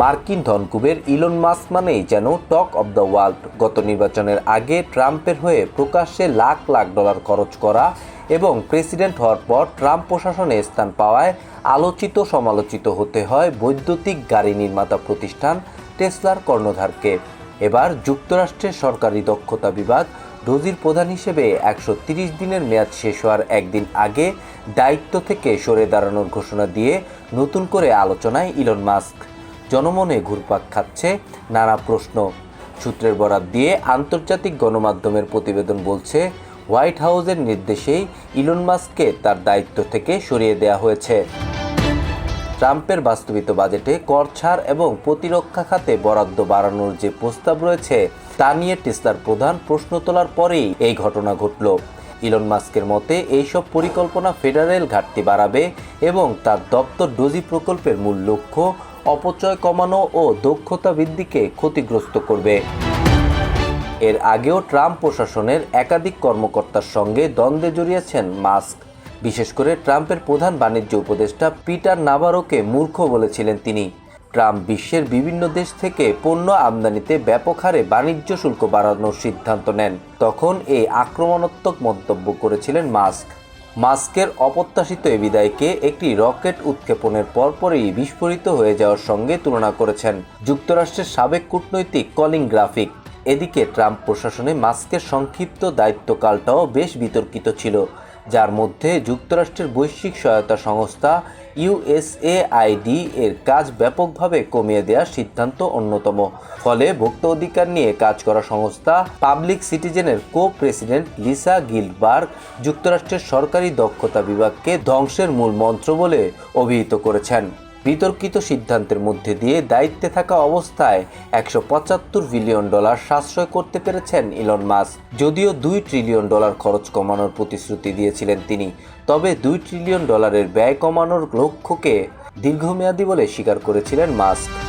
মার্কিন ধনকুবের Elon Musk মানেই যেন টক অব দ্য ওয়ার্ল্ড। গত নির্বাচনের আগে ট্রাম্পের হয়ে প্রকাশ্যে লাখ লাখ ডলার খরচ করা এবং প্রেসিডেন্ট হওয়ার পর ট্রাম্প প্রশাসনে স্থান পাওয়ায় আলোচিত সমালোচিত হতে হয় বৈদ্যুতিক গাড়ি নির্মাতা প্রতিষ্ঠান টেসলার কর্ণধারকে। এবার যুক্তরাষ্ট্রের সরকারি দক্ষতা বিভাগ ডোজির প্রধান হিসেবে একশো দিনের মেয়াদ শেষ হওয়ার একদিন আগে দায়িত্ব থেকে সরে দাঁড়ানোর ঘোষণা দিয়ে নতুন করে আলোচনায় ইলন মাস্ক। জনমনে ঘুরপাক খাচ্ছে নানা প্রশ্ন। সূত্রের বরাত দিয়ে আন্তর্জাতিক গণমাধ্যমের প্রতিবেদন বলছে, হোয়াইট হাউসের নির্দেশেই ইলন মাস্ককে তার দায়িত্ব থেকে সরিয়ে দেওয়া হয়েছে। ট্রাম্পের বাস্তবিত বাজেটে কর ছাড় এবং প্রতিরক্ষা খাতে বরাদ্দ বাড়ানোর যে প্রস্তাব রয়েছে, তা নিয়ে টেসলার প্রধান প্রশ্ন তোলার পরেই এই ঘটনা ঘটল। ইলন মাস্কের মতে, এইসব পরিকল্পনা ফেডারেল ঘাটতি বাড়াবে এবং তার দপ্তর ডোজি প্রকল্পের মূল লক্ষ্য অপচয় কমানো ও দক্ষতা বৃদ্ধিকে ক্ষতিগ্রস্ত করবে। এর আগেও ট্রাম্প প্রশাসনের একাধিক কর্মকর্তার সঙ্গে দ্বন্দ্বে জড়িয়েছেন মাস্ক। বিশেষ করে ট্রাম্পের প্রধান বাণিজ্য উপদেষ্টা পিটার নাভারোকে মূর্খ বলেছিলেন তিনি। ট্রাম্প বিশ্বের বিভিন্ন দেশ থেকে পণ্য আমদানিতে ব্যাপক হারে বাণিজ্য শুল্ক বাড়ানোর সিদ্ধান্ত নেন। তখন এই আক্রমণাত্মক মন্তব্য করেছিলেন মাস্ক। মাস্কের অপ্রত্যাশিত এ বিদায়কে একটি রকেট উৎক্ষেপণের পরপরই বিস্ফোরিত হয়ে যাওয়ার সঙ্গে তুলনা করেছেন যুক্তরাষ্ট্রের সাবেক কূটনৈতিক কলিং গ্রাফিক। এদিকে ট্রাম্প প্রশাসনে মাস্কের সংক্ষিপ্ত দায়িত্বকালটাও বেশ বিতর্কিত ছিল। যার মধ্যে যুক্তরাষ্ট্রের বৈশ্বিক সহায়তা সংস্থা ইউএসএআইডি এর কাজ ব্যাপকভাবে কমিয়ে দেওয়ার সিদ্ধান্ত অন্যতম। ফলে ভোক্তা অধিকার নিয়ে কাজ করা সংস্থা পাবলিক সিটিজেনের কো প্রেসিডেন্ট লিসা গিলবার্গ যুক্তরাষ্ট্রের সরকারি দক্ষতা বিভাগকে ধ্বংসের মূল মন্ত্র বলে অভিহিত করেছেন। বিতর্কিত সিদ্ধান্তের মধ্যে দিয়ে দায়িত্বে থাকা অবস্থায় একশো পঁচাত্তর বিলিয়ন ডলার সাশ্রয় করতে পেরেছেন ইলন মাস যদিও দুই ট্রিলিয়ন ডলার খরচ কমানোর প্রতিশ্রুতি দিয়েছিলেন তিনি, তবে দুই ট্রিলিয়ন ডলারের ব্যয় কমানোর লক্ষ্যকে দীর্ঘমেয়াদী বলে স্বীকার করেছিলেন মাস্ক।